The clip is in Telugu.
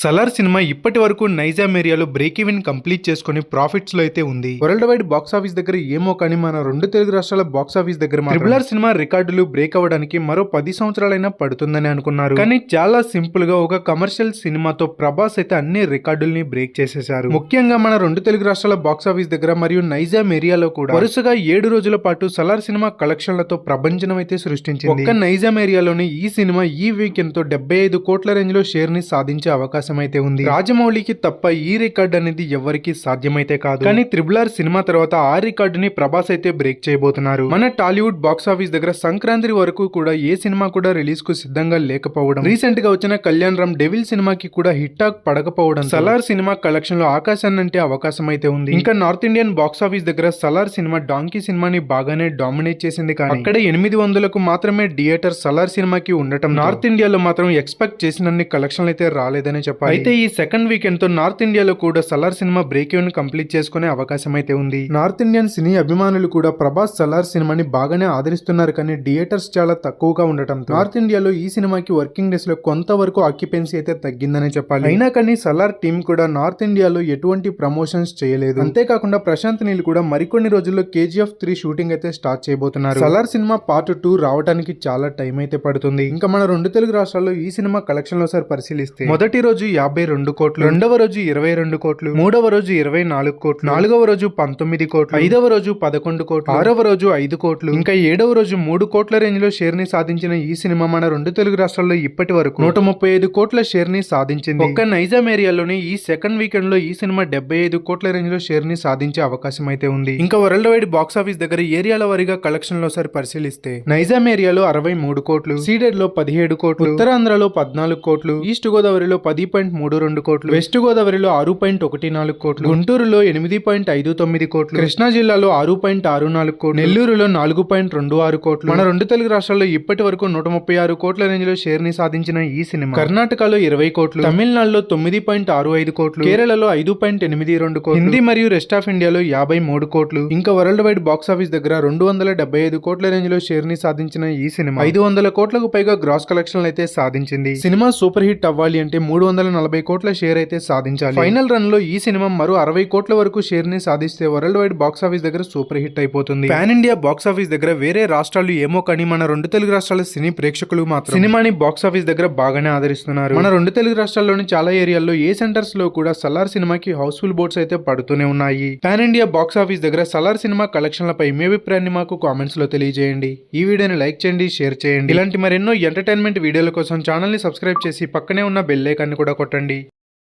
సలార్ సినిమా ఇప్పటి వరకు నైజాం ఏరియాలో బ్రేక్ ఈవెన్ కంప్లీట్ చేసుకుని ప్రాఫిట్స్లో అయితే ఉంది. వరల్డ్ వైడ్ బాక్స్ ఆఫీస్ దగ్గర ఏమో కానీ మన రెండు తెలుగు రాష్ట్రాల బాక్స్ ఆఫీస్ దగ్గర ట్రిపుల్ ఆర్ సినిమా రికార్డులు బ్రేక్ అవ్వడానికి మరో పది సంవత్సరాలైనా పడుతుందని అనుకున్నారు. కానీ చాలా సింపుల్గా ఒక కమర్షియల్ సినిమాతో ప్రభాస్ అయితే అన్ని రికార్డుల్ని బ్రేక్ చేసేశారు. ముఖ్యంగా మన రెండు తెలుగు రాష్ట్రాల బాక్స్ ఆఫీస్ దగ్గర మరియు నైజాం ఏరియాలో కూడా వరుసగా ఏడు రోజుల పాటు సలార్ సినిమా కలెక్షన్లతో ప్రభంజనం అయితే సృష్టించింది. ఒక్క నైజాం ఏరియాలోని ఈ సినిమా ఈ వీకెండ్తో డెబ్బై ఐదు కోట్ల రేంజ్లో షేర్ని సాధించే అవకాశం అయితే ఉంది. రాజమౌళికి తప్ప ఈ రికార్డ్ అనేది ఎవరికి సాధ్యమైతే కాదు. కానీ త్రిబుల్ ఆర్ సినిమా తర్వాత ఆ రికార్డుని ప్రభాస్ అయితే బ్రేక్ చేయబోతున్నారు. మన టాలీవుడ్ బాక్స్ ఆఫీస్ దగ్గర సంక్రాంతి వరకు కూడా ఏ సినిమా కూడా రిలీజ్కు సిద్ధంగా లేకపోవడం రీసెంట్గా వచ్చిన కళ్యాణ్ రామ్ డెవిల్ సినిమాకి కూడా హిట్ టాక్ పడకపోవడం సలార్ సినిమా కలెక్షన్లో ఆకాశాన్ని అంటే అవకాశం అయితే ఉంది. ఇంకా నార్త్ ఇండియన్ బాక్స్ ఆఫీస్ దగ్గర సలార్ సినిమా డాంకీ సినిమాని బాగానే డామినేట్ చేసింది కానీ అక్కడ ఎనిమిది వందలకు మాత్రమే థియేటర్ సలార్ సినిమాకి ఉండటం నార్త్ ఇండియాలో మాత్రం ఎక్స్పెక్ట్ చేసినన్ని కలెక్షన్లు అయితే రాలేదని చెప్పాలి. అయితే ఈ సెకండ్ వీకెండ్తో నార్త్ ఇండియాలో కూడా Salaar cinema break even complete చేసుకునే అవకాశం అయితే ఉంది. నార్త్ ఇండియన్ సినీ అభిమానులు కూడా ప్రభాస్ సలార్ సినిమాని బాగానే ఆదరిస్తున్నారు కానీ థియేటర్స్ చాలా తక్కువగా ఉండటం నార్త్ ఇండియాలో ఈ సినిమాకి వర్కింగ్ డేస్లో కొంతవరకు ఆక్యుపెన్సీ అయితే తగ్గిందనే చెప్పాలి. అయినా కానీ సలార్ టీం కూడా నార్త్ ఇండియాలో ఎటువంటి ప్రమోషన్స్ చేయలేదు. అంతేకాకుండా ప్రశాంత్ నీల్ కూడా మరికొన్ని రోజుల్లో కేజీఎఫ్ త్రీ షూటింగ్ అయితే స్టార్ట్ చేయబోతున్నారు. సలార్ సినిమా పార్ట్ టూ రావడానికి చాలా టైం అయితే పడుతుంది. ఇంకా మన రెండు తెలుగు రాష్ట్రాల్లో ఈ సినిమా కలెక్షన్లో సార్ పరిశీలిస్తే. మొదటి రోజు యాభై రెండు కోట్లు రెండవ రోజు ఇరవై రెండు కోట్లు మూడవ రోజు ఇరవై నాలుగు కోట్లు నాలుగవ రోజు పంతొమ్మిది కోట్లు ఐదవ రోజు పదకొండు కోట్లు ఆరవ రోజు ఐదు కోట్లు ఇంకా ఏడవ రోజు మూడు కోట్ల రేంజ్లో షేర్ని సాధించిన ఈ సినిమా మన రెండు తెలుగు రాష్ట్రాల్లో ఇప్పటి వరకు నూట ముప్పై ఐదు కోట్ల షేర్ని సాధించింది. ఒక్క నైజాం ఏరియాలోని ఈ సెకండ్ వీకెండ్లో ఈ సినిమా డెబ్బై ఐదు కోట్ల రేంజ్లో షేర్ని సాధించే అవకాశం అయితే ఉంది. ఇంకా వరల్డ్ వైడ్ బాక్స్ ఆఫీస్ దగ్గర ఏరియాల వారీగా కలెక్షన్లో సరి పరిశీలిస్తే నైజాం ఏరియాలో అరవై మూడు కోట్లు సీడెడ్లో పదిహేడు కోట్లు ఉత్తరాంధ్రలో పద్నాలుగు కోట్లు ఈస్ట్ గోదావరిలో పది పాయింట్ మూడు రెండు కోట్లు. వెస్ట్ గోదావరిలో ఆరు పాయింట్ ఒకటి నాలుగు కోట్లు. గుంటూరులో ఎనిమిది పాయింట్ ఐదు తొమ్మిది కోట్లు. కృష్ణా జిల్లాలో ఆరు పాయింట్ ఆరు నాలుగు కోట్లు. నెల్లూరులో నాలుగు పాయింట్ రెండు ఆరు కోట్లు. మన రెండు తెలుగు రాష్ట్రాల్లో ఇప్పటి వరకు నూట ముప్పై ఆరు కోట్ల రేంజ్లో షేర్ని సాధించిన ఈ సినిమా. కర్ణాటకలో ఇరవై కోట్లు. తమిళనాడులో తొమ్మిది పాయింట్ ఆరు ఐదు కోట్లు. కేరళలో ఐదు పాయింట్ ఎనిమిది రెండు కోట్లు. హిందీ మరియు రెస్ట్ ఆఫ్ ఇండియాలో యాభై మూడు కోట్లు. ఇంకా వరల్డ్ వైడ్ బాక్స్ ఆఫీస్ దగ్గర రెండు వందల డెబ్బై ఐదు కోట్ల రేంజ్లో షేర్ని సాధించిన ఈ సినిమా. ఐదు వందల కోట్లకు పైగా గ్రాస్ కలెక్షన్ అయితే సాధించింది. సినిమా సూపర్ హిట్ అవ్వాలి అంటే మూడు వందల నలభై కోట్ల షేర్ అయితే సాధించాలి. ఫైనల్ రన్లో ఈ సినిమా మరో అరవై కోట్ల వరకు షేర్ని సాధిస్తే వరల్డ్ వైడ్ బాక్స్ ఆఫీస్ దగ్గర సూపర్ హిట్ అయిపోతుంది. పాన్ ఇండియా బాక్స్ ఆఫీస్ దగ్గర వేరే రాష్ట్రాలు ఏమో కానీ మన రెండు తెలుగు రాష్ట్రాల సినీ ప్రేక్షకులు మాత్రం సినిమాని బాక్స్ ఆఫీస్ దగ్గర బాగానే ఆదరిస్తున్నారు. మన రెండు తెలుగు రాష్ట్రాల్లోని చాలా ఏరియాల్లో ఏ సెంటర్స్లో కూడా సలార్ సినిమాకి హౌస్ఫుల్ బోర్డ్స్ అయితే పడుతూనే ఉన్నాయి. పాన్ ఇండియా బాక్స్ ఆఫీస్ దగ్గర సలార్ సినిమా కలెక్షన్లపై మీ అభిప్రాయాన్ని మాకు కామెంట్స్లో తెలియజేయండి. ఈ వీడియోని లైక్ చేయండి షేర్ చేయండి. ఇలాంటి మరెన్నో ఎంటర్టైన్మెంట్ వీడియోల కోసం ఛానల్ని సబ్స్క్రైబ్ చేసి పక్కనే ఉన్న బెల్ ఐకాన్ని కూడా కొట్టండి.